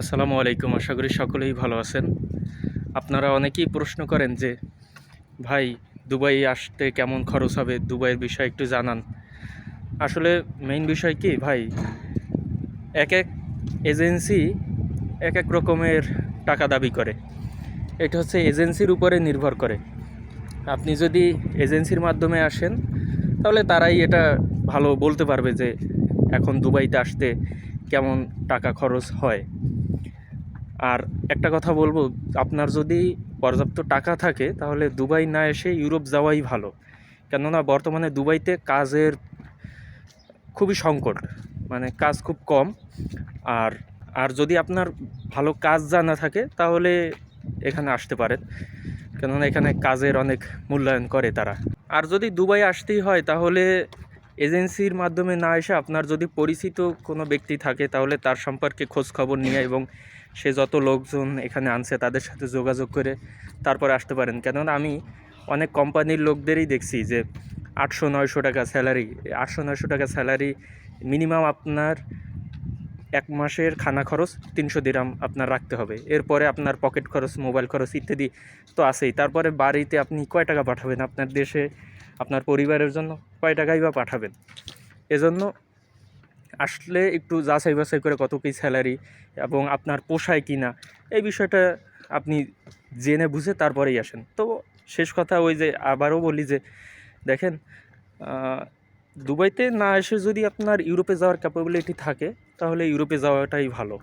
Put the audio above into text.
আসসালামু আলাইকুম। আশা করি সকলেই ভালো আছেন। আপনারা অনেকেই প্রশ্ন করেন যে, ভাই, দুবাই আসতে কেমন খরচ হবে? দুবাইয়ের বিষয়ে একটু জানান। আসলে মেইন বিষয় কি, ভাই? এক এক এজেন্সি এক এক রকমের টাকা দাবি করে। এটা হচ্ছে এজেন্সির উপরে নির্ভর করে। আপনি যদি এজেন্সির মাধ্যমে আসেন, তাহলে তারাই এটা ভালো বলতে পারবে যে, এখন দুবাইতে আসতে কেমন টাকা খরচ হয়। আর একটা কথা বলব, আপনার যদি পর্যাপ্ত টাকা থাকে, তাহলে দুবাই না এসে ইউরোপ যাওয়াই ভালো। কেননা বর্তমানে দুবাইতে কাজের খুবই সংকট মানে কাজ খুব কম। আর আর যদি আপনার ভালো কাজ জানা থাকে, তাহলে এখানে আসতে পারেন। কেননা এখানে কাজের অনেক মূল্যায়ন করে তারা। আর যদি দুবাই আসতেই হয়, তাহলে এজেন্সির মাধ্যমে না এসে আপনার যদি পরিচিত কোনো ব্যক্তি থাকে, তাহলে তার সম্পর্কে খোঁজ খবর নিয়ে এবং সে যত লোকজন এখানে আনছে তাদের সাথে যোগাযোগ করে তারপরে আসতে পারেন। কেননা আমি অনেক কোম্পানির লোকদেরই দেখছি যে আটশো, নয়শো টাকা স্যালারি আটশো, নয়শো টাকা স্যালারি মিনিমাম আপনার এক মাসের খানা খরচ তিনশো দিরাম আপনার রাখতে হবে। এরপরে আপনার পকেট খরচ মোবাইল খরচ ইত্যাদি তো আছেই। তারপরে বাড়িতে আপনি কয় টাকা পাঠাবেন? আপনার দেশে, আপনার পরিবারের জন্য কয় টাকাই বা পাঠাবেন? এজন্য আসলে একটু যাচাই বাছাই করে কত কী স্যালারি এবং আপনার পোষায় কি না এই বিষয়টা আপনি জেনে বুঝে তারপরেই আসেন। তো শেষ কথা ওই যে আবারও বলি যে, দেখেন দুবাইতে না এসে যদি আপনার ইউরোপে যাওয়ার ক্যাপাবিলিটি থাকে, তাহলে ইউরোপে যাওয়াটাই ভালো।